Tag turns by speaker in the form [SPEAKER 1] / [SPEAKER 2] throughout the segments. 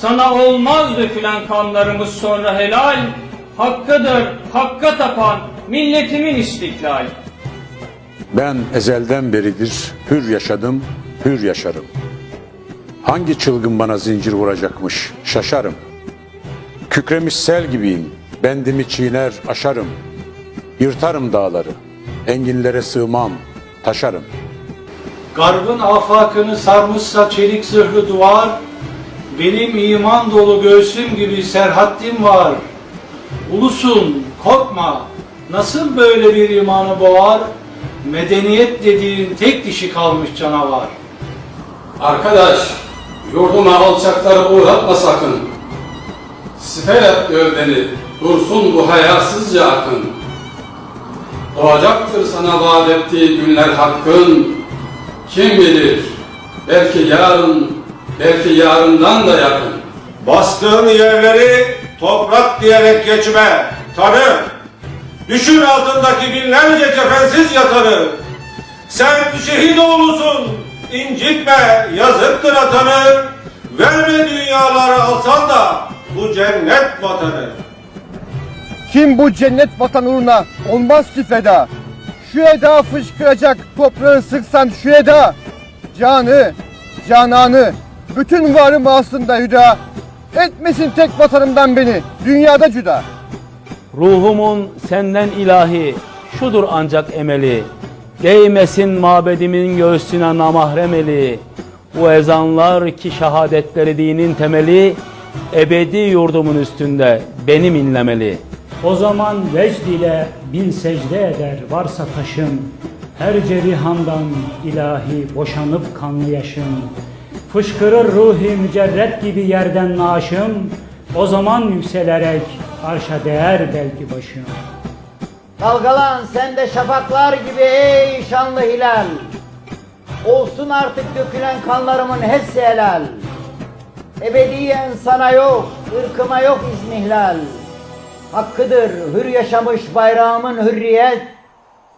[SPEAKER 1] Sana olmaz dökülen kanlarımız sonra helal. Hakkıdır, hakka tapan milletimin istiklal.
[SPEAKER 2] Ben ezelden beridir hür yaşadım, hür yaşarım. Hangi çılgın bana zincir vuracakmış, şaşarım. Kükremiş sel gibiyim, bendimi çiğner, aşarım. Yırtarım dağları, enginlere sığmam, taşarım.
[SPEAKER 3] Garbın afakını sarmışsa çelik zırhlı duvar, benim iman dolu göğsüm gibi serhattim var. Ulusun, korkma, nasıl böyle bir imanı boğar, medeniyet dediğin tek dişi kalmış canavar.
[SPEAKER 4] Arkadaş, yurduma alçakları uğratma sakın. Siper et gövdeni, dursun bu hayasızca akın. Doğacaktır sana vaat ettiği günler hakkın. Kim bilir, belki yarın, belki yarından da yakın.
[SPEAKER 5] Bastığın yerleri toprak diyerek geçme. Tanı. Düşün altındaki binlerce kefensiz yatanı. Sen şehit oğlusun. incitme. Yazıktır atanı. Verme dünyaları alsan da bu cennet vatanı.
[SPEAKER 6] Kim bu cennet vatan uğruna olmaz ki feda. Şu eda fışkıracak toprağı sıksan şu eda. Canı, cananı, bütün varım aslında hüda. Etmesin tek vatanımdan beni, dünyada cüda.
[SPEAKER 7] Ruhumun senden ilahi, şudur ancak emeli. Değmesin mabedimin göğsüne namahrem eli. Bu ezanlar ki şehadetleri dinin temeli, ebedi yurdumun üstünde benim inlemeli.
[SPEAKER 8] O zaman vecd ile bin secde eder varsa taşım, her cerihandan ilahi boşanıp kanlı yaşım. Fışkırır ruhi mücerret gibi yerden naşım, o zaman yükselerek arşa değer belki başım.
[SPEAKER 9] Dalgalan sen de şafaklar gibi ey şanlı hilal. Olsun artık dökülen kanlarımın hepsi helal. Ebediyen sana yok, ırkıma yok izmihlal. Hakkıdır hür yaşamış bayrağımın hürriyet.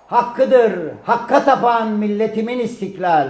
[SPEAKER 9] Hakkıdır hakka tapan milletimin istiklal.